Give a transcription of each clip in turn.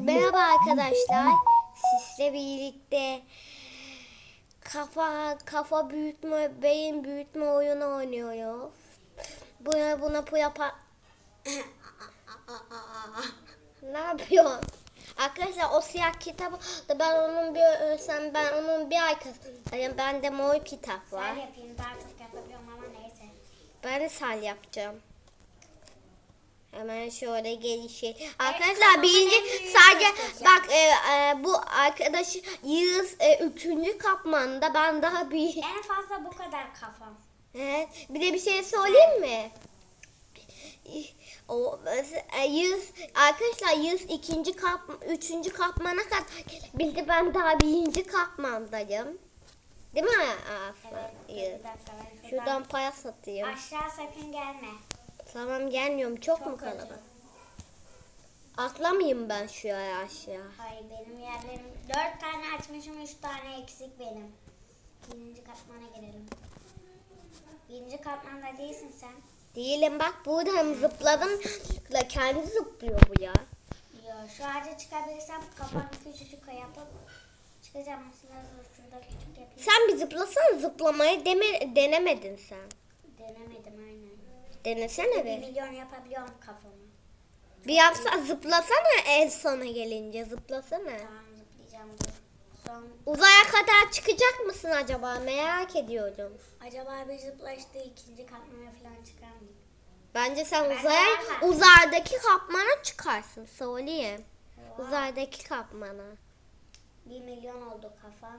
Merhaba arkadaşlar. Sizle birlikte kafa kafa büyütme, beyin büyütme oyunu oynuyoruz. Buna buna bu yapa Ne yapıyorsun? Arkadaşlar o siyah kitabı da ben onun bir sen ben onun bir arkasındayım. Bende mor kitap var. Ben yapayım daha çok yapabiliyorum ama neyse. Ben de sal yapacağım. Hemen şöyle gelişi. Arkadaşlar birinci sadece bak e, e, bu arkadaş Yağız e, üçüncü kapmanda ben daha bir En fazla bu kadar kafam. Evet, bir de bir şey söyleyeyim mi? O e, Yağız arkadaşlar Yağız ikinci kap üçüncü kapmana kadar bildi ben daha birinci kapmandayım. Değil mi Aslı? Evet. Dakika ben Şuradan paya satayım. Aşağı sakın gelme. Tamam gelmiyorum. Çok, mu Çok kötü. kalabalık? Atlamayayım ben şu aşağı. Hayır benim yerlerim dört tane açmışım üç tane eksik benim. Birinci katmana girelim. Birinci katmanda değilsin sen. Değilim bak buradan zıpladım. La kendi zıplıyor bu ya. Yo, şu ağaca çıkabilirsem kafamı küçücük yapıp çıkacağım. Mesela şurada küçük yapayım. Sen bir zıplasana zıplamayı deme, denemedin sen. Denemedim aynen. Denesene Bir bir. milyon yapabiliyorum kafamı. Bir yapsa zıplasana en sona gelince zıplasana. Tamam zıplayacağım. dur. Son Uzaya kadar çıkacak mısın acaba merak ediyorum. acaba bir zıplaştı ikinci katmana falan çıkar mı? Bence sen Ben uzaya de- uzaydaki kapmana çıkarsın söyleyeyim. Oha. Uzaydaki kapmana. Bir milyon oldu kafam.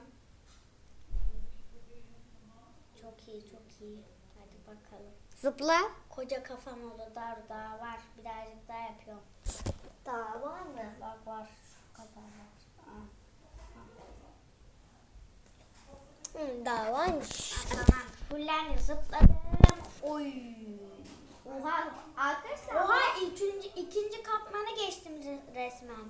Çok iyi çok iyi. Hadi bakalım. Zıpla. Koca kafam oldu daha daha var. Birazcık daha yapıyorum. Daha var mı? Bak var. Şu kadar var. Hı, daha varmış. Tamam. Fullendi zıpladım. Oy. Oha arkadaşlar. Oha ikinci, ikinci katmana geçtim re- resmen.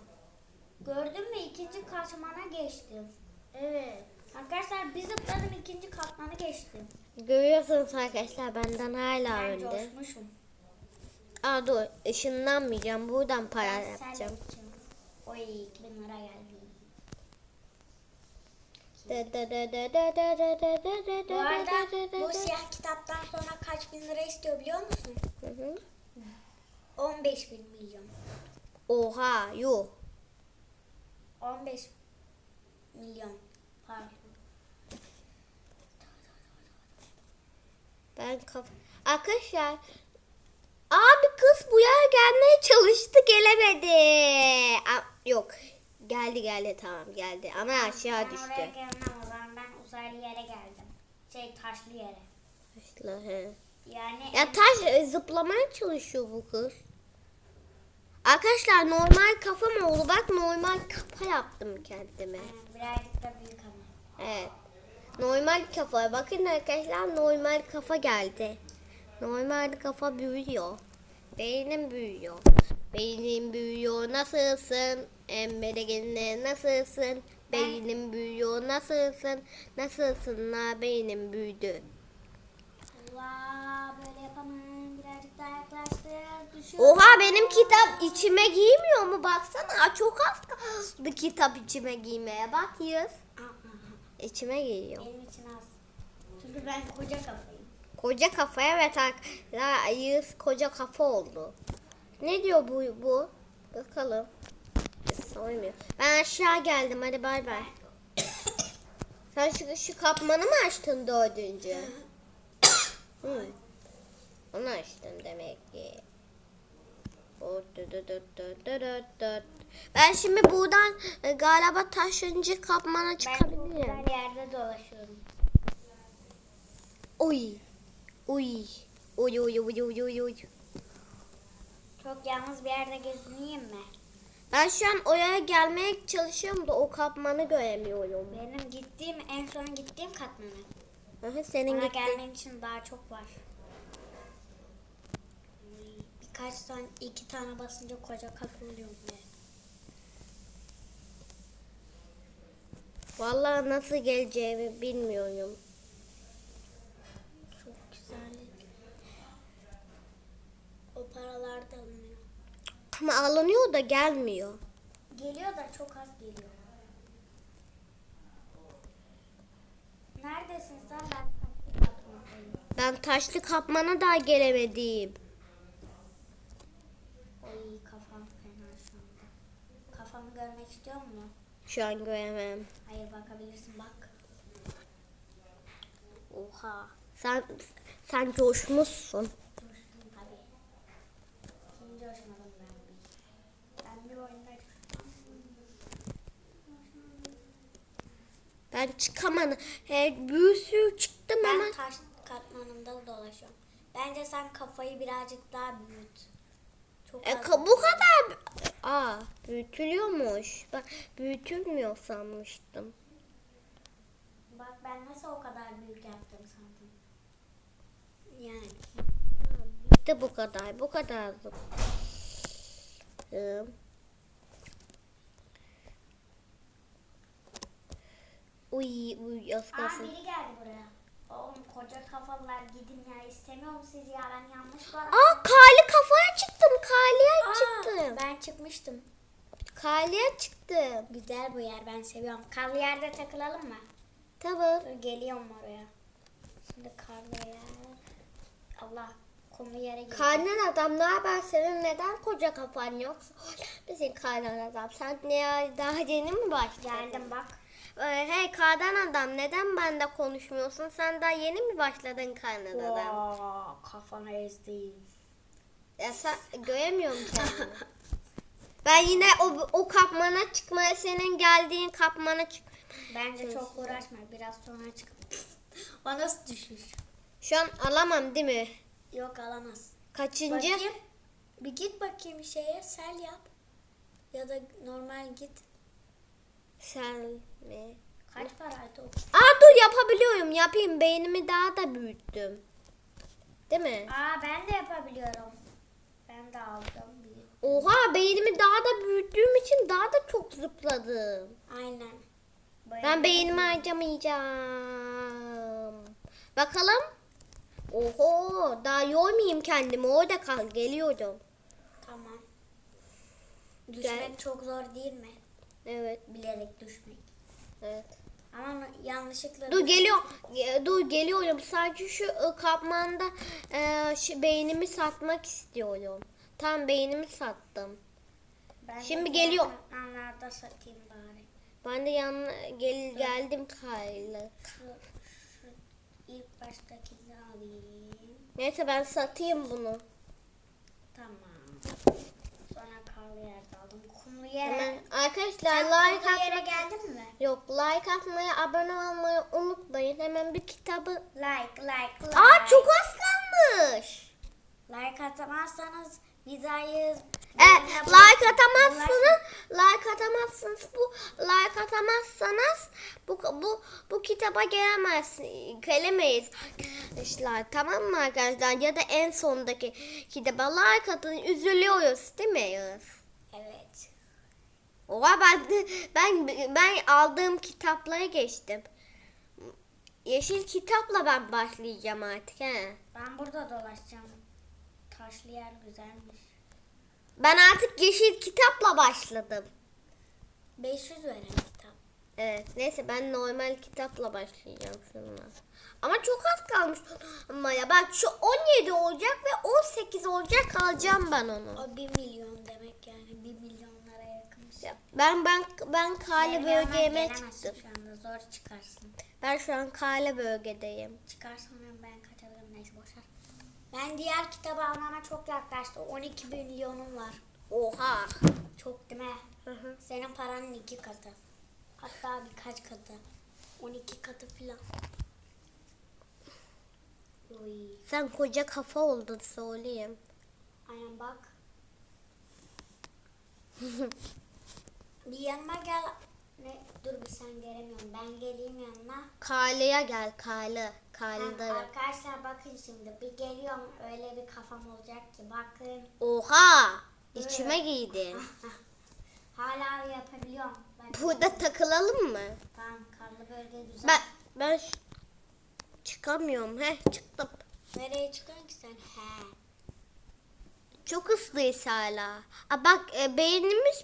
Gördün mü ikinci katmana geçtim. Evet. Arkadaşlar bir zıpladım ikinci katmana geçtim. Görüyorsunuz arkadaşlar benden hala Ben önde. coşmuşum. Aa dur ışınlanmayacağım. Buradan para Ben yapacağım. Oy 2000 lira geldi. Da da da da da da da da da da Bu da arada da da da bu siyah kitaptan sonra kaç bin lira istiyor biliyor musun? Hı hı. 15 bin milyon. Oha yuh. 15 milyon. Pardon. Ben kaf... Arkadaşlar abi kız bu yere gelmeye çalıştı gelemedi. Aa, yok geldi geldi tamam geldi ama aşağı ben düştü. oraya gelmem o zaman ben uzaylı yere geldim. Şey taşlı yere. Aşağı, he. Yani Ya taş e, zıplamaya çalışıyor bu kız. Arkadaşlar normal kafam oldu. Bak normal kafa yaptım kendime. Birazcık da büyük ama. Evet. Normal kafa. Bakın arkadaşlar normal kafa geldi. Normal kafa büyüyor. Beynim büyüyor. Beynim büyüyor. Nasılsın? Emre'de nasılsın? Beynim büyüyor. Nasılsın? Nasılsın? La beynim büyüdü. Allah böyle yapamam. Birazcık daha yaklaştır. Düşüyor. Oha benim kitap içime giymiyor mu? Baksana çok az kaldı kitap içime giymeye. Bak Yağız. İçime giyiyor. Benim için az. Çünkü ben koca kafayım. Koca kafaya evet arkadaşlar Yağız koca kafa oldu. Ne diyor bu bu? Bakalım. Soymuyor. Ben aşağı geldim hadi bay bay. Sen şu, şu kapmanı mı açtın dördüncü? Hı. Onu açtım demek ki. Dö, dö, dö, dö, dö, dö. Ben şimdi buradan e, galiba taşıncı kapmana Ben çıkabilirim. her yerde dolaşıyorum. Oy. Oy. Oy oy oy oy oy oy. Çok yalnız bir yerde gezineyim mi? Ben şu an oraya gelmeye çalışıyorum da o kapmanı göremiyorum. Benim gittiğim en son gittiğim katmanı. Aha, senin Ona gittiğin. gelmen için daha çok var. Birkaç tane, iki tane basınca koca kafa oluyorum ben. Vallahi nasıl geleceğimi bilmiyorum. Çok güzel. O paralar da alınıyor. Ama alınıyor da gelmiyor. Geliyor da çok az geliyor. Neredesin sen? Ben taksi kapmadayım. Ben taşlı kapmana daha gelemedim. Oy kafam fena şu anda. Kafamı görmek istiyor musun? Şu an göremem. Hayır bakabilirsin bak. Oha. Sen sen coşmuşsun. Coştum tabii. Kim coşmadım ben. Ben bir oyunda. Ben çıkamadım. He, bir sürü çıktım ama. Ben taş katmanında dolaşıyorum. Bence sen kafayı birazcık daha büyüt. Çok E, bu kadar. Aa, büyütülüyormuş. Ben büyütülmüyor sanmıştım. Bak ben nasıl o kadar büyük yaptım sandım. Yani. İşte bu kadar. Bu kadar. Ee, Uy uy az Aa kalsın. biri geldi buraya. Oğlum koca kafalılar gidin ya istemiyor musun siz ya ben yanlış var. Aa kali kafaya çıktım. Kaliye çıktım. Ben çıkmıştım. Kaliye çıktım. Güzel bu yer ben seviyorum. Karlı yerde takılalım mı? Tamam. Dur geliyorum oraya. Şimdi karlı yer. Allah kumlu yere gidiyor. Karnan adam ne haber senin neden koca kafan yoksa? Bizim karnan adam sen ne daha yeni mi başladın? Geldim bak. Ee, hey kardan adam neden bende konuşmuyorsun? Sen daha yeni mi başladın karnan adam? Wow, kafana ezdim. Ya sen göremiyorum kendimi. ben yine o, o kapmana çıkmaya senin geldiğin kapmana çık. Bence çok uğraşma. Biraz sonra çık. o nasıl düşüş? Şu an alamam değil mi? Yok alamaz. Kaçıncı? Bakayım. Bir git bakayım şeye. Sel yap. Ya da normal git. Sen mi? Kaç paraydı o? Aa dur yapabiliyorum yapayım beynimi daha da büyüttüm. Değil mi? Aa ben de yapabiliyorum. Ben de aldım bir. Oha beynimi daha da büyüttüğüm için daha da çok zıpladım. Aynen. Ben beynimi harcamayacağım. Bakalım. Oho daha yormayayım kendimi orada kal geliyorum. Tamam. Düşmek Gel. çok zor değil mi? Evet Bilerek düşmek. evet. Ama yanlışlıkla Dur geliyorum. Ge- Dur geliyorum. Sadece şu ı, kapmanda e, şu beynimi satmak istiyorum. Tam beynimi sattım. Ben Şimdi geliyor. katmanlarda satayım bari. Ben de yan gel, geldim Kayla. Şu, şu ilk baştakini alayım. Neyse ben satayım bunu. Tamam. Sonra karlı yerde aldım. Kumlu yere. Hemen arkadaşlar Sen like kumlu yere geldin mi? yok like atmayı abone olmayı unutmayın. Hemen bir kitabı. Like, like, like. Aa çok az kalmış. Like atamazsanız vizayı... E, like atamazsınız. Like atamazsınız. Bu like atamazsanız bu bu bu kitaba gelemezsiniz. Gelemeyiz. Arkadaşlar tamam mı arkadaşlar? Ya da en sondaki kitaba like atın. Üzülüyoruz değil mi? Evet. Oha ben ben ben aldığım kitaplara geçtim. Yeşil kitapla ben başlayacağım artık he. Ben burada dolaşacağım. Taşlı yer güzelmiş. Ben artık yeşil kitapla başladım. 500 veren kitap. Evet neyse ben normal kitapla başlayacağım şununla. Ama çok az kalmış. Ama ya bak şu 17 olacak ve 18 olacak alacağım ben onu. O 1 milyon demek yani. 1 milyonlara yakınmış. Ya Ben ben ben kale bölgeme çıktım. Şu anda zor çıkarsın. Ben şu an kale bölgedeyim. Çıkarsan ben kaçabilirim neyse boşver. Ben diğer kitabı almama çok yaklaştı. 12 milyonum var. Oha. Çok değil mi? Hı hı. Senin paranın iki katı. Hatta birkaç katı. 12 katı filan. Oy. Sen koca kafa oldun söyleyeyim. Aynen bak. bir yanıma gel. Ne? Dur bir sen gelemiyorum. Ben geleyim yanına. Kale'ye gel kale. Ha, Kale'deyim. arkadaşlar bakın şimdi. Bir geliyorum öyle bir kafam olacak ki. Bakın. Oha. İçime giydin. Hala yapabiliyorum. Ben Burada takılalım mı? Tamam karlı bölge güzel. Ben ben ş- çıkamıyorum. He çıktım. Nereye çıkıyorsun ki sen? He. Çok hızlıyız hala. Aa, bak e, beynimiz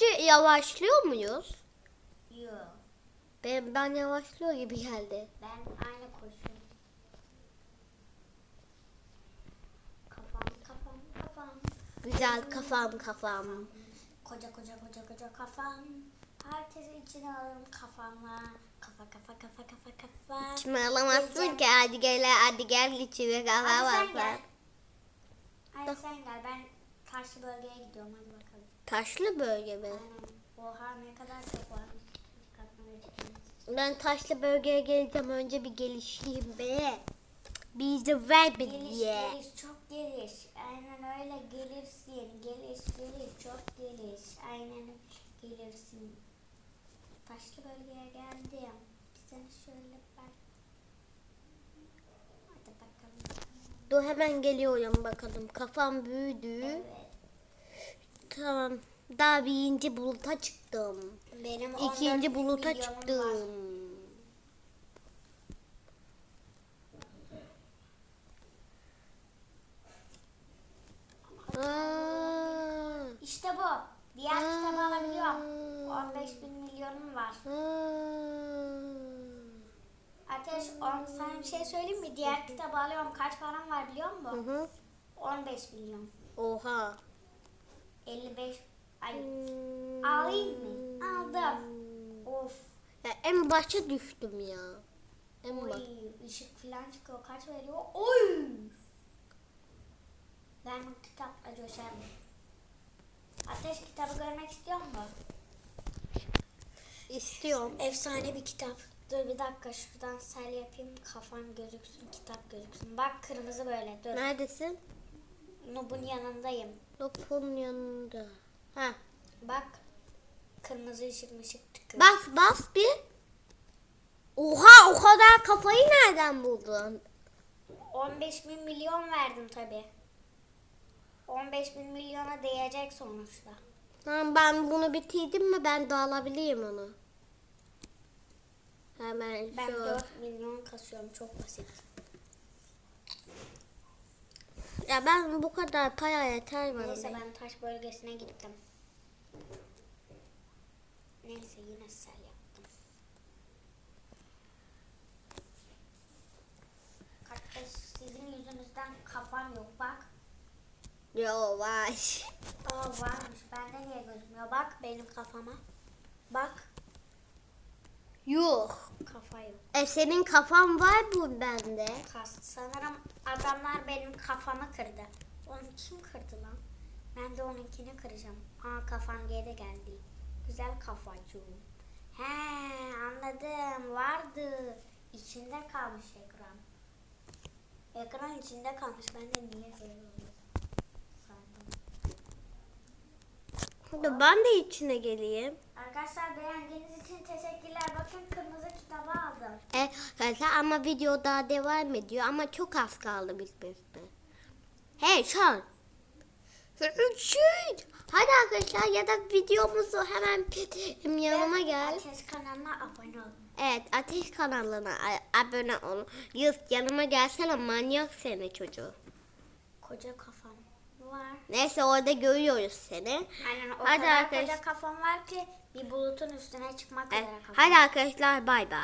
büyüdükçe yavaşlıyor muyuz? Yok. Ben, ben yavaşlıyor gibi geldi. Ben aynı koşuyorum. Kafam kafam kafam. Güzel kafam kafam. Koca koca koca koca kafam. Herkesi içine alırım kafamla. Kafa kafa kafa kafa kafa. Şimdi alamazsın ki hadi gel hadi gel içine kafa Hadi sen gel. Hadi sen gel. Ben taşlı bölgeye gidiyorum. Hadi bakalım. Taşlı bölge mi? Aynen. Oha ne kadar çok var. Ben taşlı bölgeye geleceğim önce bir gelişeyim be. Bir izin ver bir Geliş diye. geliş çok geliş. Aynen öyle gelirsin. Geliş geliş çok geliş. Aynen gelirsin. Taşlı bölgeye geldim. Sen şöyle bak. Hadi bakalım. Dur hemen geliyorum bakalım. Kafam büyüdü. Evet. Tamam. Daha birinci buluta çıktım. Benim İkinci 14 buluta çıktım. var. İşte bu. Diğer kitabı alabiliyorum. 15 bin milyonum var. Ateş on, sana bir şey söyleyeyim mi? Diğer kitabı alıyorum. Kaç param var biliyor Hı musun? hı. 15 milyon. Oha. 55. Ay Hmm. alayım mı? Aldım. Of. Ya en başa düştüm ya. En Oy, baş. ışık falan çıkıyor. Kaç veriyor? Oy. Ben bu kitapla coşarım. Ateş kitabı görmek istiyor musun? İstiyorum. Efsane bir kitap. Dur bir dakika şuradan sel yapayım. Kafan gözüksün, kitap gözüksün. Bak kırmızı böyle. Dur. Neredesin? Nub'un yanındayım. Lopun yanında. Ha. Bak. Kırmızı ışık ışık tıkıyor. Bas bas bir. Oha o kadar kafayı nereden buldun? 15 bin milyon verdim tabi. 15 bin milyona değecek sonuçta. Tamam ben bunu bitirdim mi ben de alabilirim onu. Hemen Ben şu. 4 milyon kasıyorum. Çok basit. Ya ben bu kadar para yeter bana. Neyse be. ben taş bölgesine gittim. Neyse yine sel yaptım. Kardeş sizin yüzünüzden kafam yok bak. Yo var. Aa varmış bende niye gözükmüyor bak benim kafama. Bak Yok. kafa yok. E senin kafan var bu bende. Kast. Sanırım adamlar benim kafamı kırdı. Onu kim kırdı lan? Ben de onunkini kıracağım. Aa kafam geri geldi. Güzel kafacığım. He anladım. Vardı. İçinde kalmış ekran. Ekran içinde kalmış. Ben de niye böyle. Hadi ben de içine geleyim. Arkadaşlar beğendiğiniz için teşekkürler. Bakın kırmızı kitabı aldım. E, arkadaşlar ama video daha devam ediyor ama çok az kaldı bitmesine. Hey sen. Şey, Hadi arkadaşlar ya da videomuzu hemen yanıma gel. Ateş kanalına abone olun. Evet Ateş kanalına abone ol. Yus yanıma gelsene manyak seni çocuğu. Koca kafam var. Neyse orada görüyoruz seni. Aynen o Hadi kadar arkadaş- koca kafam var ki bir bulutun üstüne çıkmak Evet, üzere kafam. hadi arkadaşlar bay bay.